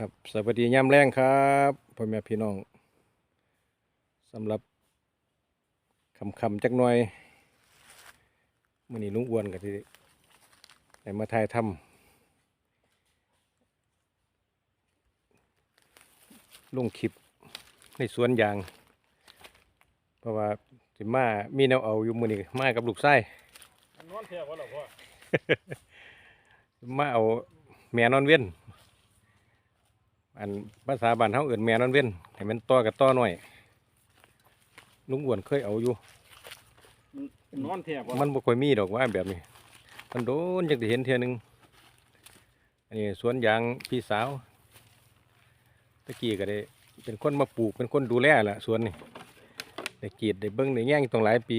ครับสวัสดียามแรงครับพ่อแม่พี่น้องสำหรับคำคำๆจักหน่อยมื่อนี้ลุงอ้วนกับที่ได้มาถ่ายทำลงคลิปในสวนยาง เพราะว่าสิมามีแนวเอาอยู่มือนี้มากับลูกไส้นอนเที่ยวกันหรอพ่อมาเอาแม่นอนเว้น อันภาษาบ้านเฮาเอื่นแม่นอนเว้นให้มันต่อกับต่อหน่อยลุงอ้วนเคยเอาอยู่ นอนเที่ยวมันบ่ค่อยมีดอกว่าแบบนี้มันโดนจังได้เห็นเทื่อหนึงอันนี้สวนยางพี่สาวตะกี้ก็ได้เป็นคนมาปลูกเป็นคนดูแลล่ะสวนนี่ได้กรีดได้เบิ่งได้แย่งต้องหลายปี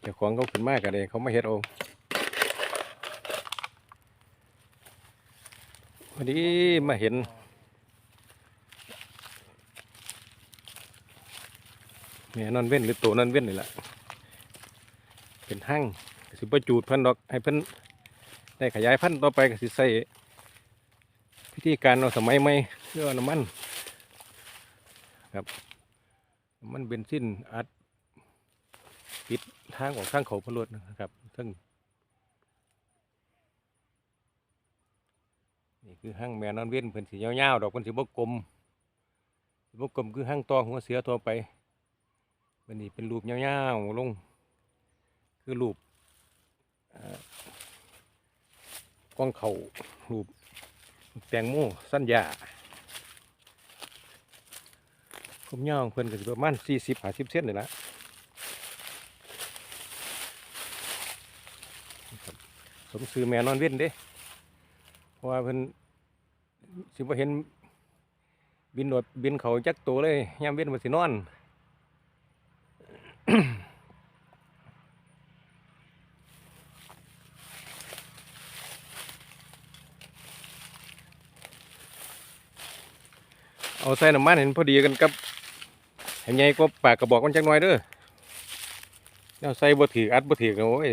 เจ้าของเขาขึ้นมากก็ได้เขามาเฮ็ดเอา วันนี้มาเห็น แม่นอนเว้นหรือโตนอนเว้นนี่แหละเป็นห้างสิบ่จูดพิ่นดอกให้เพิ่นได้ขยายพันธุ์ต่อไปก็สิใส่พิธีการเอาสมัยใหม่เพื่อน้ำมันครับน้ำมันเบนซินอัดปิดทางของทางเขาพลวดนะครับซึ่ง นี่คือห้างแม่นอนเว้นเพิ่นสิยาๆดอกเพิ่นสิบ่กลมสิบ่กลมคือห้างตองหัวเสือทั่วไปวันนี้เป็นรูปยาๆลง คือรูปกล้องเขารูปแตงโมสั้นยาผมยาวของเพิ่นก็สิประมาณสี่สิบห้าสิบเซนนี่ละสมซื้อแม่นอนเว้นเด้ ว่าเพิ่นสิบ่เห็นบินโดดบินเขาจักตัวเลยยามเว้นมันสินอนเอาใส่น้ำมันเห็นพอดีกันกับเห็นไงก็ปากกระบอกมันจักหน่อยเด้อเอาใส่บ่ถืออัดบ่ถือโอ้ย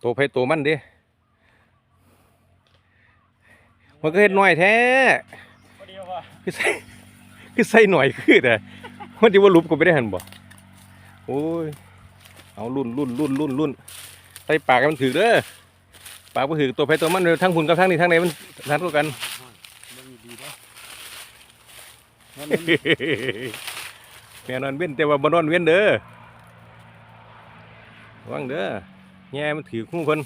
โตไผโตมันเด้ มันก็เฮ็ดน้อยแท้พอดีว่าคือใส่คือใส่หน่อยคือแต่มันที่ว่าลุบก็ไม่ได้หันบ่โอ้ยเอารุ่นรุ่นรุ่นรุ่นรุ่นใส่ปากให้มันถือเด้อปากบ่ถือตัวไผตัวมันเด้อทั้งหุ่นกับทั้งนี้ทั้งไหนมันทันกว่ากันมันดีนะมันแม่นอนเว้นแต่ว่าบ่นอนเว้นเด้อระวังเด้อแง่มันถือหูเพิ่น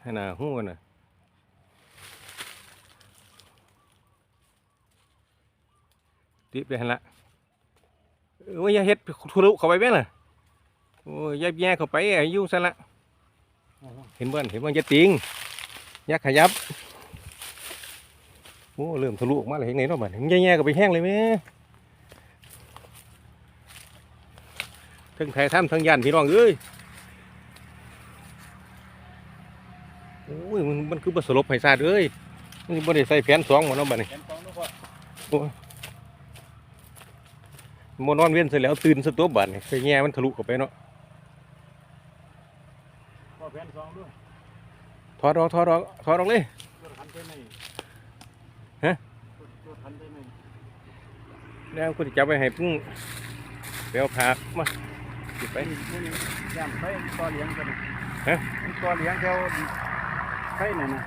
ให้น่ะหูกันน่ะ ติไปหั่นละโอ้ยอย่าเฮ็ดทะลุเข้าไปแม่น่ะโอ้ยอย่าแย่เข้าไปไอ้อยู่ซั่นละเห็นบ่เห็นบ่อย่าติงอย่าขยับโอ้เริ่มทะลุออกมาแล้วเห็นไหนเนาะบัดนี้แย่ๆก็ไปแห้งเลยแม่ทั้งไทยถ้ำทั้งยันพี่น้องเอ้ยโอ้ยมันมันคือบัสลบไผ่ซาดเอ้ยมันบ่ได้ใส่แผนสองหมดเนาะบัดนี้แขนฟองด้วยพ่อโอ้ย มานอนเวียนเสร็จแล้วตื่นสะตัวบัดนี่ไปแง่มันทะลุเข้าไปเนาะพ่อแขนฟองด้วยถอดออกถอดออกถอดออกเลยรถหันไปไหนฮะรถหันไปไหนแล้วคุณจับไว้ให้พึ่งไปเอาผามาหยิบไปนี่นี่ย่ำไปตัวเลี้ยงกันฮะตัวเลี้ยงแถวไปไหนนะ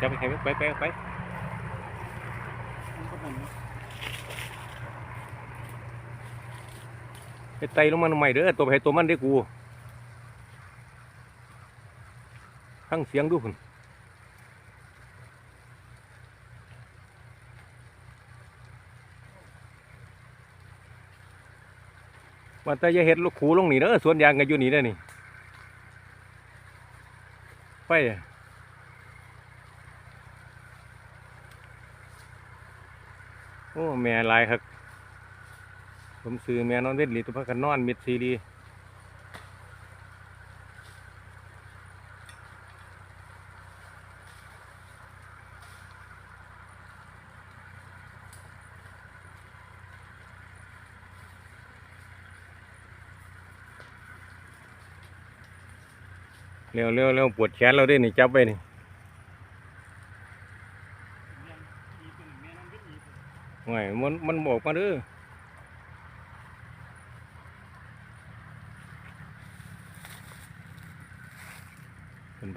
จับไปให้ไปไปไป มันก็นั่นนะ ไปไตลงมาหน่อยเด้อตัวไปให้ตัวมันได้กูทั้งเสียงดูคุณว่าแต่ยาเห็ดลูกขูลงนี่เด้อสวนยางกันอยู่นี่เด้นี่ไปโอ้แม่ลายครับ ผมซื้อแม่นอนเวทหลีตัวพักกันนอนมิดซีดีเร็วเร็วเร็วปวดแขนเราด้วยนี่จับไว้นี่ไงมันมันบอกมาด้อเ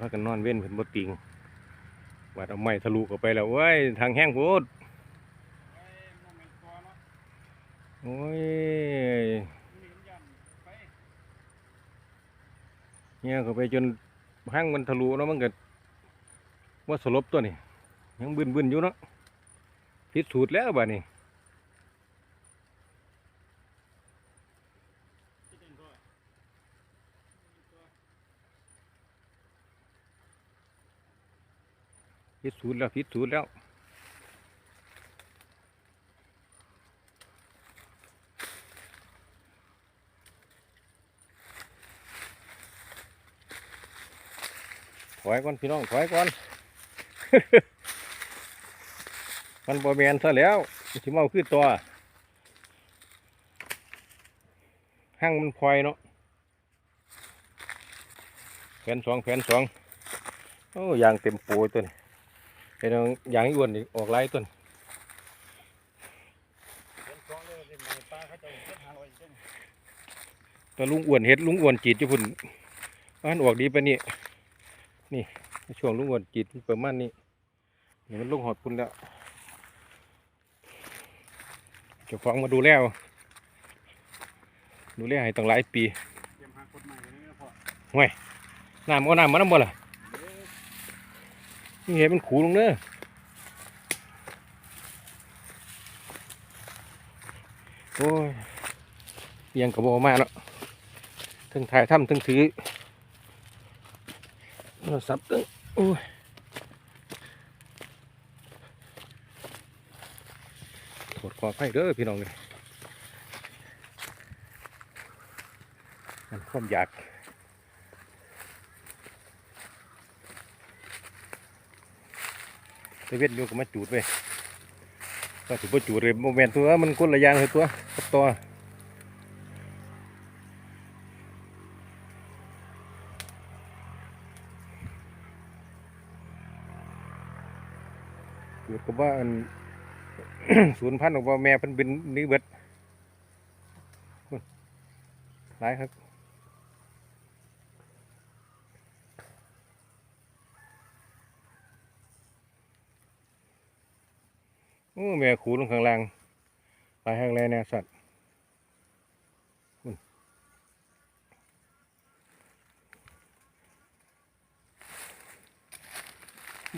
พิ่นพากันนอนเว้นเพิ่นบ่ติงวาดเอาไม้ทะลุเข้าไปแล้วเว้ยทางแห้งโพดโมเมนต์ตัวเนาะโอ้ยเนี่ยเข้าไปจนห้างมันทะลุเนาะมันก็ว่าสลบตัวนี่ยังบึนๆอยู่เนาะพิสูจน์แล้วบัดนี้ ที่เป็นตัว พิสูจน์แล้วพิสูจน์แล้วถอยก่อนพี่น้องถอยก่อน มันบ่แมนซะแล้วสิเมาคือตัวห้างมันพลอยเนาะแผ่นสองแผ่นสองโอ้ยางเต็มปรยตัวนี้ ไอ้น้องยางอีอ้วนนี่ออกไล่ตัวนี้เป็นสองเลยเป็นในป่าเขาจะเก็บหาลอยเส้นตัวลุงอ้วนเฮ็ดลุงอ้วนจีดอยู่พุ่นมันออกดีปะนี่นี่ช่วงลุงอ้วนจีดประมาณนี้นี่มันลงหอดพุ่นแล้วเจ้าของมาดูแลวดูแลให้ตั้งหลายปีเตรียมหาคนใหม่กันนี่นะพ่อน้ำเอาน้ำมาน้ำบ่ล่ะเอ๊ะ นี่เห็นมันขูลงเด้อโอ้ยเอียงกับบอมาเนาะถึงถ่ายถ้ำถึงถือโทรศัพท์ตึงโอ้ยโทษขอให้เด้อพี่น้องเลยมันความอยาก ไปเวียนอยู่ก็มาจูดไปก็ถือว่าจูดเลยโมเมนตัวมันคนละยางเลยตัวกับตัวจูดก็ว่าอันศูนย์พันธุ์ของว่าแม่เพิ่นเป็นนี่เบิดหลายครับ อ้แม่ขูลงข้างล่างไปข้างแรแน่สัตว์พุ่น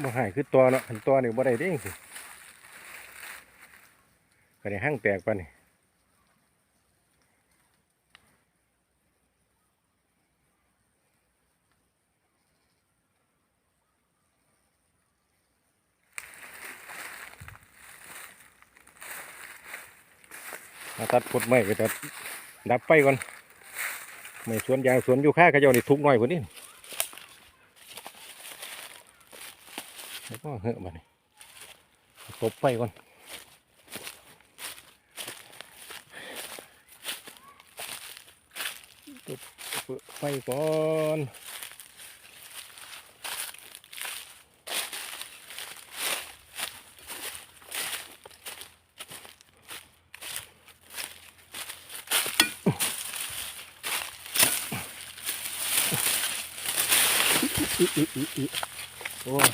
บ่หายคือตัวเนาะหันตัวนี่บ่ได้เด้งสิก็ได้ห้างแตกปาน ตัดกดไม้ก็จะดับไฟก่อนไม่สวนยางสวนอยู่ค่าขาเจ้านี่ทุกข์น้อยกว่านี้แล้วก็เหอะมานี่ตบไฟก่อนตบไฟก่อน อิอิอิอิโอ้ย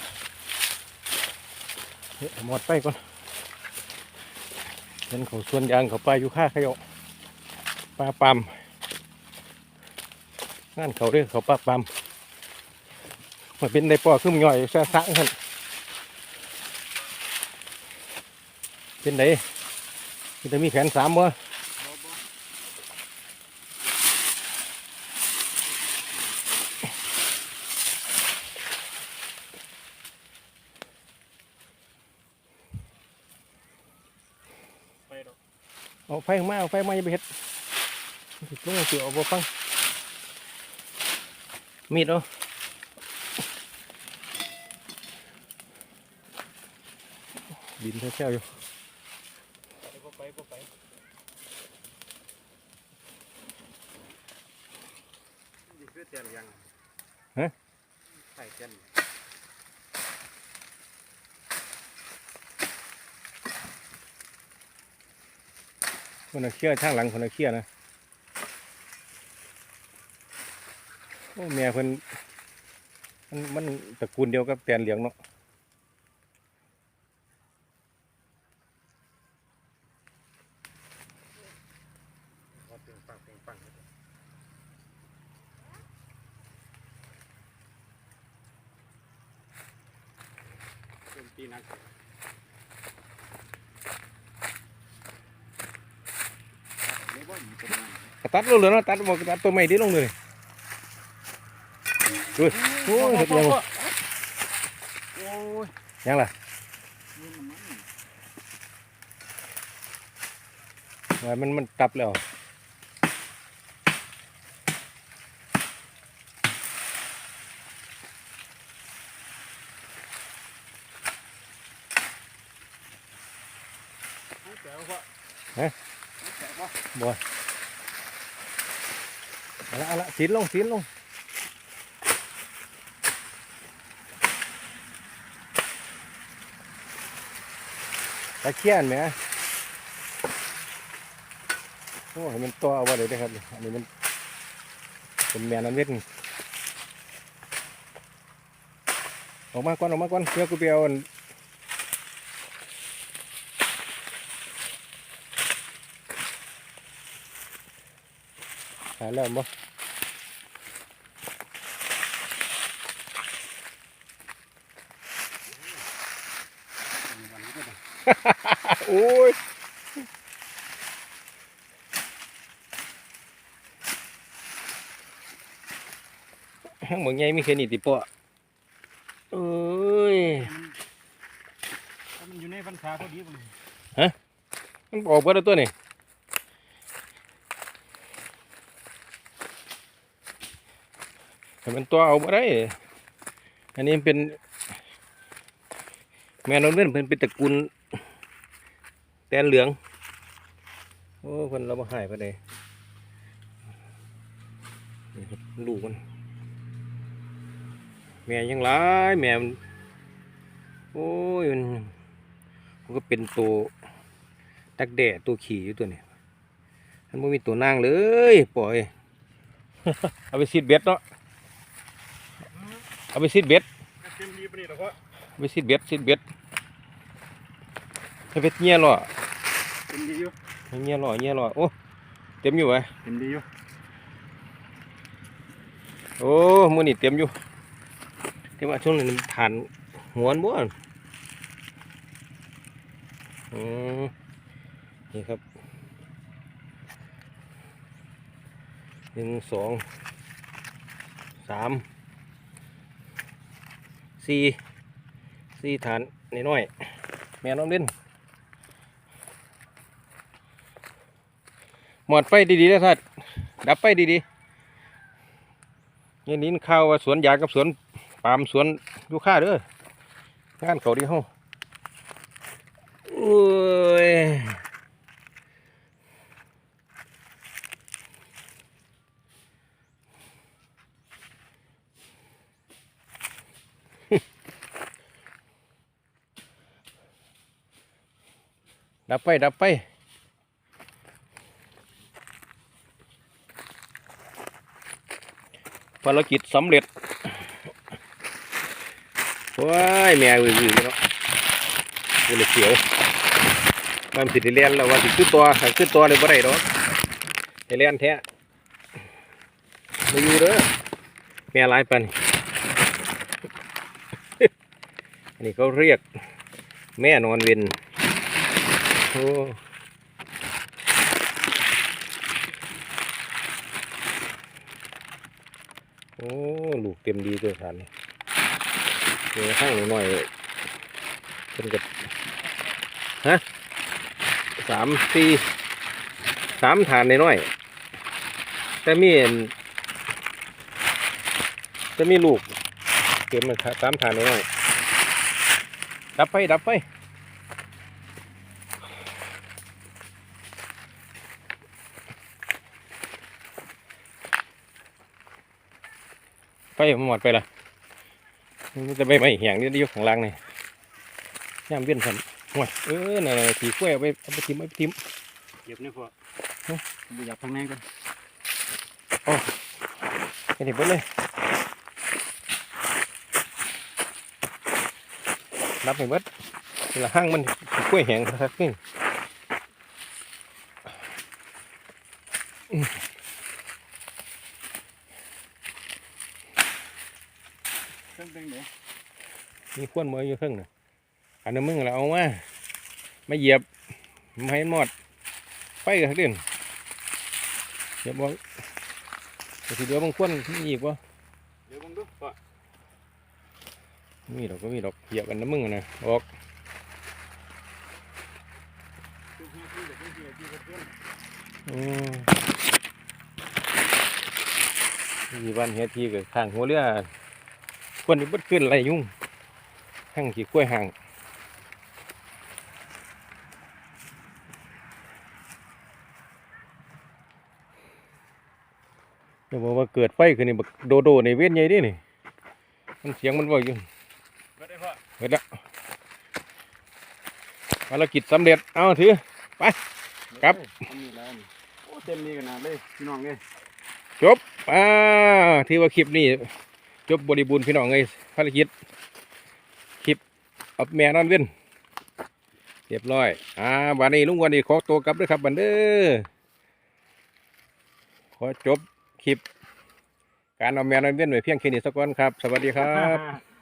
เฮ้ยหมดไฟก่อนเห็นเขาส่วนยางเขาไปอยู่ค่าเขาเจ้าปลาปั๊มงานเขาเรียกเขาปลาปั๊มมาเป็นในปอขึ้นย่อยซะสะกันเป็นไหนมันจะมีแขนสามบ่บ่บ่ ไปดอก เอาไฟมาเอาไฟมาอย่าไปเห็ดสิลงเสือเอาบ่ฟังมีดเอาดินแช่ๆอยู่ไปบ่ไปบ่ไปนี่คือเตียนยังฮะใส่เตียน คนน่ะเคลียร์ข้างหลังคนน่ะเคลียนะโอ้แม่เพิ่นมันมันตระกูลเดียวกับแตนเหลียงเนาะปีนปังเปลี่ยนปังเป็นปีนักไม่ว่าอยู่ ตรงนั้นก็ตัดลงเลยเนาะตัดบอกตัดตัวใหม่ที่ลงเลยดูโอ้ยเห็ดยังโอ้ยยังล่ะนี่มันมันว่ามันมันตับแล้วเอาแก้วว่าฮะ เอาแก้วว่าบ่เอาละเอาละสีนลงสีนลงตะเคียนไหมโอ้ยมันตัวเอาไว้เลยนะครับอันนี้มันเป็นแมนอันเวทออกมาก่อนออกมาก่อนเพื่อกูไปเอาอันหาแล้วบ่มีวันนี้ก็ได้โอ้ยห้างเมืองใหญ่มีแค่นี้ติปะเอ้ยถ้ามันอยู่ในพรรษาพอดีมันมันออกเบิดแล้วตัวนี่ แต่มันตัวเอาบ่ได้ อันนี้เป็น แม่นนเว้นเพิ่นเป็นตระกูลแตนเหลือง โอ้เพิ่นเราบ่หายไปเลยลูกมัน แม่ยังหลายแม่มันโอ้ยมันมันก็เป็นตัวตักแด่ตัวขี่อยู่ตัวนี้มันไม่มีตัวนางเลย ปล่อย เอาไปซีดเบ็ดเนาะ เอาไปซีดเบ็ดเต็มดีปะนี่หรอพ่อเอาไปซีดเบ็ดซีดเบ็ดให้เบ็ดเงี้ยหรอเต็มดีอยู่ให้เงี้ยหรอเงี้ยหรอโอ้เต็มอยู่ไว้เต็มดีอยู่โอ้มือนี่เต็มอยู่แต่ว่าช่วงนี้มันฐานหัวนบ้วนอืมนี่ครับหนึ่งสองสาม สี่สี่ฐานนิดหน่อย แม่น้องเล่นหมดไฟดีๆนะท่านดับไฟดีๆยันนี้ข้าวว่าสวนยางกับสวนปาล์มสวนยูค่าเด้องานเขาดีเฮาโอ้ย ดับไปดับไปภารกิจสำเร็จว้ายแม่วือๆเนาะกูเลยเขียวมันสิได้เลียนแล้วว่าสิขึ้นตัวขึ้นตัวเลยบ่ได้ดอกเลียนแท้มาอยู่เด้อแม่ลายปันอันนี้เขาเรียกแม่นอนเวน โอ้โอ้ ลูกเต็มดีตัวสานนี่มีข้างหน่อยเป็นกับฮะสามสี่สามฐานในน้อย แต่มีอันจะมีลูกเก็บมันสามฐานในน้อยดับไปดับไป ไฟมันหมดไปละมันจะไปไม่เหี่ยงนี่อยู่ข้างล่างนี่ย่ามเวียนสันห่วยเออน่ะขี่กล้วยเอาไปเอาไปทิมเอาไปทิมเก็บนี่พอบ่อยากทางไหนกันเห็นเห็นเบิดเลยนับเห็นเบิดทีละห้างมันกล้วยแหงสักนี่ เครื่องเป็นไง มีขวนมืออยู่เครื่องน่ะอันนั้นมึงเราเอามามาเหยียบไม่ให้หมดไฟกันเด่นเดี๋ยวบอกแต่ทีเดียวบางขวนมีอีกวะเดี๋ยวผมดูพอมีดอกก็มีดอกเหยียบกันนะมึงอะนะออกดูเฮียที่เดี๋ยวเฮียที่เพื่อนอืมมีบ้านเฮียทีกับข้างหัวเรือขวนนี่เบิดขึ้นไรยุ่ง หั่งขี้กล้วยห่างเดี๋ยวบอกว่าเกิดไฟขึ้นนี่บักโดโดในเวียนใหญ่ดินี่ มันเสียงมันบอกอยู่ก็ได้พ่อเห็นแล้วภารกิจสำเร็จ เอาถือครับอันนี้แล้วนี่โอ้เต็มนี่ขนาดเลยพี่น้องเลยจบอ่าถือว่าคลิปนี้ จบบริบูรณ์พี่น้องเลยภารกิจคลิป เอาแม่นอนเว้นเรียบร้อย อ่าวันนี้ลุงวันนี้ขอตัวกลับด้วยครับบันเดอร์ขอจบคลิป การเอาแม่นอนเว้นไว้เพียงแค่นี้สักก่อนครับ สวัสดีครับ